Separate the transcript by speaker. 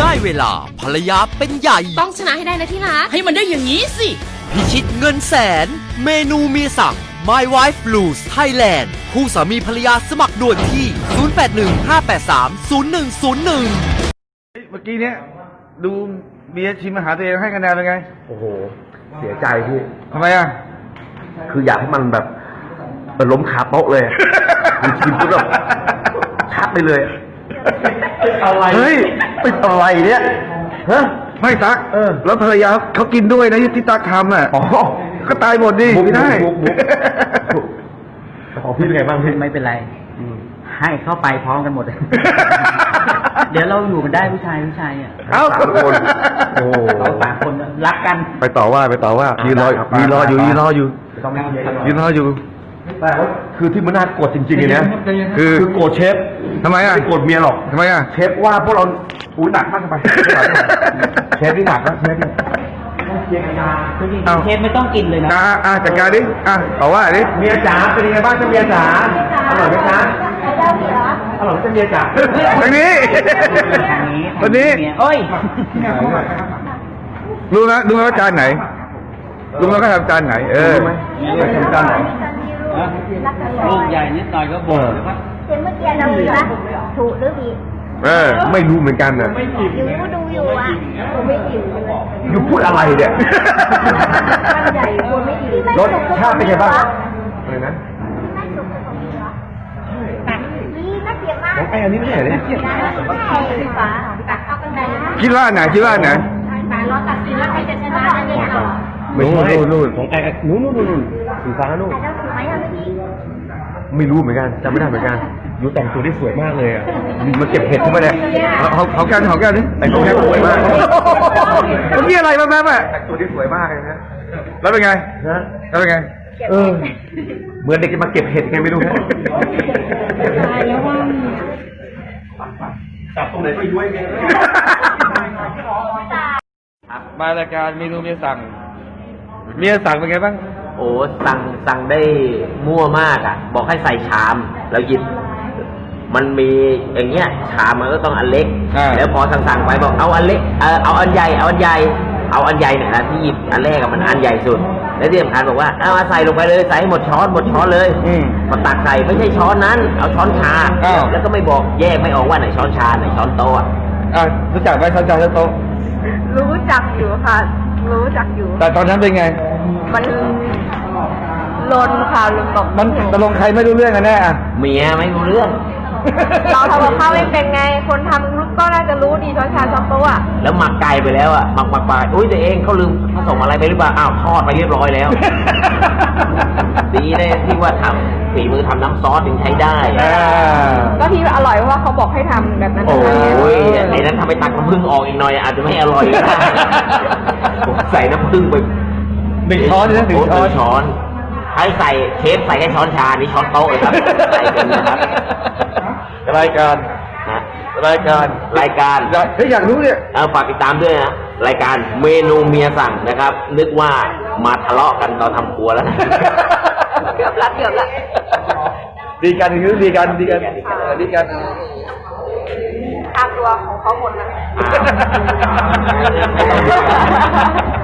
Speaker 1: ได้เวลาภรรยาเป็นใหญ่
Speaker 2: ต้องชนะให้ได้นะที่รัก
Speaker 3: ให้มันได้อย่างนี้สิ
Speaker 1: พิชิตเงินแสน เมนูเมียสั่ง My Wife Blues Thailand คู่สามีภรรยาสมัครด่วนที่ 0815830101
Speaker 4: เมื่อกี้เนี้ยดูเบียร์ชิมอาหารตัวเองให้คะแนนเป็นไง
Speaker 5: โอ้โห เสียใจพี่
Speaker 4: ทำไมอะ
Speaker 5: คืออยากให้มันแบบเป็นล้มขาโต๊ะเลยคือชิมปุ๊บแบบชัดไปเลยอะ ไร เฮ้ยเป็นอะไรเนี่ยฮะ
Speaker 4: ไม่ตัก
Speaker 5: เออ
Speaker 4: แล้วภรรยาเขากินด้วยนะที่ตักทำอะ
Speaker 5: อ๋อ
Speaker 4: ก็ตายหมดดิ
Speaker 5: มุก
Speaker 4: ไม่ได้
Speaker 5: มุกมุกมุก ของพี่เป็นไงบ้างพี่
Speaker 6: ไม่เป็นไร ให้เข้าไปพร้อมกันหมด เดี๋ยวเราอยู่กันได้ผู้ชายผู้ชายเนี่ย
Speaker 4: เอ้า
Speaker 5: สามคนโอ้โห
Speaker 6: เราสามคนรักกัน
Speaker 4: ไปต่อว่าไปต่อว่ายืนรอ
Speaker 5: ครับ
Speaker 4: ยืนรออยู่ยืนรออยู่
Speaker 5: ต้องไม่เสีย
Speaker 4: ยืนรออยู่
Speaker 5: แต่ว่าคือที่มันน่าโกรธจริงๆเลยนะ
Speaker 4: คือ
Speaker 5: คือโกรธเชฟ
Speaker 4: ทำไมอะ
Speaker 5: ไม่โกรธเมียหรอก
Speaker 4: ทำไมอะ
Speaker 5: เชฟว่าพวกเราอุ้ยหนักมากไปเชฟนี่หนักนะเชฟนี่
Speaker 4: เอ้า
Speaker 6: เชฟไม่ต้องกินเลยนะ
Speaker 4: อะอะจัดการดิอะต่อว่าดิ
Speaker 5: เมียจ๋าเป็นยังไงบ้างเจ้าเมียจ๋าอร่อยไหมจ๊ะอร่อยไหมเจ้าเมียจ๋า
Speaker 4: ทางนี้
Speaker 6: ทางนี้
Speaker 4: คนนี้
Speaker 6: เมียโอ้ย
Speaker 4: รู้ไหมรู้ไหมว่าจานไหน รู้ไหมว่าทำจานไหน เออ
Speaker 5: ทำจานไหน
Speaker 6: ลูกใหญ่นิดหน่อยก็บ่นเลยว่า
Speaker 7: เสียงเมื่อกี้เราดูนะถูกหรือผิด
Speaker 4: เออ
Speaker 5: ไม่รู้เหมือนกันนะ
Speaker 7: อยู่ก็ดูอยู่อะผมไม่ผิดเลย
Speaker 5: อยู่พูดอะไรเนี่ย
Speaker 7: บ้านใหญ่คนไม่ผิด
Speaker 5: รสชาติเป็นไงบ้างอะไรนะ
Speaker 7: ไม่สุกของมีเหรอนี่น่าเกลียดมาก
Speaker 5: น้องไอ้อันนี้ไม่ใช่เหรอเนี่ย
Speaker 7: ใช่ฟ้าตักเอากันไหนนะ
Speaker 4: คิดว่าอันไหนคิดว่าอันไหน
Speaker 7: ฝารอตัดสินแล้วใครจะ
Speaker 5: ไม่ใช่นู่นของไอ้นู่นนู่นนู่นสีฟ้านู่น
Speaker 7: แต่เราถูกไหมอะเมื่อกี้
Speaker 5: ไม่รู้เหมือนกันจำไม่ได้เหมือนกันยูแต่งตัวได้สวยมากเลยอะมีมาเก็บเห็ดใช่ไหมเนี่ย
Speaker 4: เอาเอาเอาแก้วเอาแก้วดิ
Speaker 5: แต่งตัวได้สวยมาก
Speaker 4: มันมีอะไรมาแม่แม่
Speaker 5: แต่งตัวได้สวยมากเลยนะ
Speaker 4: แล้วเป็นไง
Speaker 5: ฮะ
Speaker 4: แล้วเป็นไง
Speaker 5: เออเหมือนเด็กจะมาเก็บเห็ดไงไม่รู้ฮะจับตรงไหนก็ย้วยไง
Speaker 4: มารายการเมนูเมียสั่ง เมียสั่งเป็นไงบ้าง
Speaker 8: โอ้สั่งสั่งได้มั่วมากอะ บอกให้ใส่ชาม แล้วหยิบ มันมีอย่างเงี้ยชามมันก็ต้องอันเล็ก
Speaker 4: อ่า
Speaker 8: แล้วพอสั่งสั่งไปบอกเอาอันเล็กเออเอาอันใหญ่เอาอันใหญ่เอาอันใหญ่เนี่ยนะที่หยิบอันแรกอะมันอันใหญ่สุด แล้วที่สำคัญบอกว่าเอามาใส่ลงไปเลยใส่ให้หมดช้อนหมดช้อนเลย
Speaker 4: อืม
Speaker 8: พอตักใส่ไม่ใช่ช้อนนั้น เอาช้อนชา
Speaker 4: อ้าว
Speaker 8: แล้วก็ไม่บอกแยกไม่ออกว่าไหนช้อนชาไหนช้อนโต๊ะอะ
Speaker 4: อะรู้จักไหมช้อนจานช้อนโต๊ะ
Speaker 9: รู้จักอยู่ค่ะ รู้จักอยู่
Speaker 4: แต่ตอนนั้นเป็นไง
Speaker 9: มันลนค่ะลืมบอก
Speaker 4: มันตกลงใครไม่รู้เรื่องกันแน่อะ
Speaker 8: เมียไม่รู้เรื่อง
Speaker 9: เราทำกับข้าวไม่เป็นไง คนทำก็น่าจะรู้ดีช้อนชาช้อนโต๊ะอะ
Speaker 8: แล้วหมักไก่ไปแล้วอะหมักหมักไปอุ้ยตัวเองเขาลืมผสมอะไรไปหรือเปล่าอ้าวทอดไปเรียบร้อยแล้ว ดีเลยที่ว่าทำฝีมือทำน้ำซอสถึงใช้ได้
Speaker 4: อ่า
Speaker 9: ก็ที่อร่อยเพราะว่าเขาบอกให้ทำแบบนั้น
Speaker 8: โอ้
Speaker 9: นะคะ
Speaker 8: ยไอ้นั้นทำไปตักน้ำผึ้งออกอีกหน่อย อาจจะไม่อร่อยก็ได้ ผมใส่น้ำผึ้งไป
Speaker 4: หนึ่งช้อนนะหนึ่ง
Speaker 8: โอ้
Speaker 4: ช้อน
Speaker 8: ช้อนให้ใส่เชฟใส่แค่ช้อนชานี่ช้อนโต๊ะเลยครับใส่เป็นนะครับ
Speaker 4: รายการ
Speaker 8: นะ
Speaker 4: รายการ
Speaker 8: รายการ
Speaker 4: อยากเฮ้ยอยากรู้เนี่ย
Speaker 8: เอาฝากติดตามด้วยนะรายการเมนูเมียสั่งนะครับ นึกว่ามาทะเลาะกันตอนทำครัวแล้วนะ
Speaker 9: เกือบละเกือบละ
Speaker 4: ดีกันอย่างนี้ดีกันดีกันเออดีกัน
Speaker 9: ค่าตัวของเขาหมดนะ
Speaker 8: อ่า